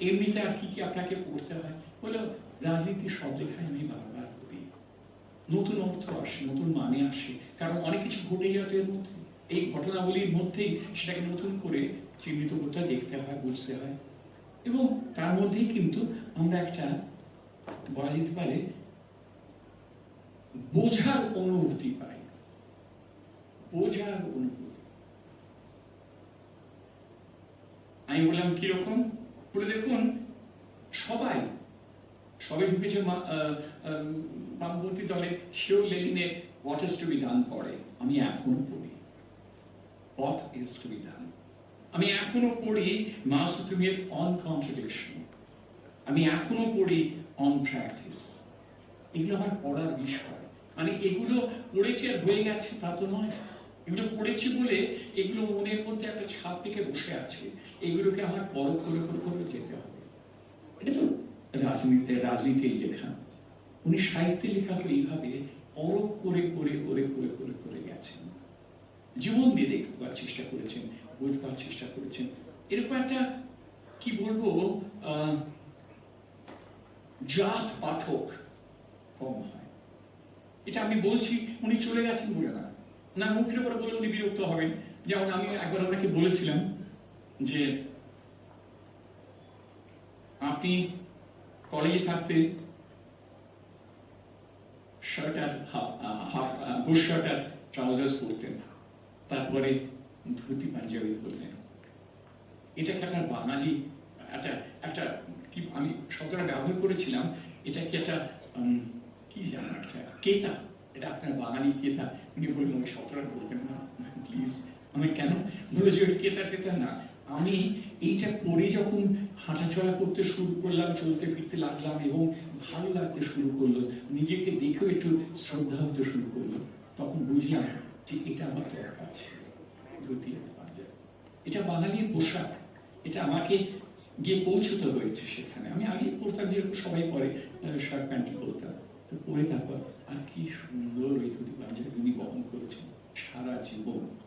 এমনিতে আর কি কি আপনাকে পড়তে হয়? বলে, রাজনীতির সব লেখায় আমি বারবার পড়ি নতুন অর্থ আসে, নতুন মানে আসে। কারণ অনেক কিছু ঘটে যাবে এর মধ্যে। এই ঘটনাবলীর মধ্যেই সেটাকে নতুন করে চিহ্নিত করতে দেখতে হয়, বুঝতে হয়। এবং তার মধ্যেই কিন্তু আমরা একটা, বলা যেতে পারে, বোঝার অনুভূতি পাই। বোঝার অনুভূতি। আমি বললাম, কীরকম? বলে দেখুন, সবাই সবাই ঢুকেছে বামপন্থী দলে সেও লেনিনের what is to be done পড়ে আমি এখনও পড়ি। What is to be done আমি এখনও পড়ি মাসুতুমের অন কন্ট্রাডিকশন আমি এখনও পড়ি অন প্র্যাকটিস এগুলো আমার পড়ার বিষয়। মানে এগুলো পড়েছি আর হয়ে গেছে তা তো নয়। এগুলো পড়েছি বলে এগুলো মনের মধ্যে একটা ছাপ থেকে বসে আছে। এগুলোকে আমার পরখ করে করে করে যেতে হবে। এটা তো রাজনীতি রাজনীতির লেখা। উনি সাহিত্যের লেখাকে এইভাবে পরখ করে করে করে করে করে করে গেছেন। জীবন দিয়ে দেখতে দেখবার চেষ্টা করেছেন বুঝবার চেষ্টা করেছেন। এরকম একটা, কি বলব জাত পাঠক কম হয়। এটা আমি বলছি, উনি চলে গেছেন বলে না। না, মুখের উপরে বলে উনি বিরক্ত হবেন। যেমন আমি একবার ওনাকে বলেছিলাম যে, আপনি কলেজে থাকতে শার্ট আর হাফ বুশ শার্ট আর ট্রাউজার্স পরতেন। তারপরে ধুতি, পাঞ্জাবি পরলেন এটাকে আপনার বাঙালি একটা একটা কি আমি শব্দটা ব্যবহার করেছিলাম? এটা কি একটা কি জানো একটা কেতা এটা আপনার বাঙালি কেতা উনি বললেন ওই শব্দটা বলবেন না প্লিজ আমি কেন? বলে যে ওই কেতা টেতা না। আমি এইটা পরে যখন হাঁটাচলা করতে শুরু করলাম, চলতে ফিরতে লাগলাম এবং ভালো লাগতে শুরু করল, নিজেকে দেখেও একটু শ্রদ্ধা হতে শুরু করল, তখন বুঝলাম যে এটা আমার দরকার ধুতি এটা বাঙালির পোশাক। এটা আমাকে গিয়ে পৌঁছতে হয়েছে সেখানে। আমি আগে পড়তাম, যেরকম সবাই পরে শার্ট প্যান্টই পরতাম। তো পরে তারপর আর কি সুন্দর ওই ধুতি পাঞ্জাবি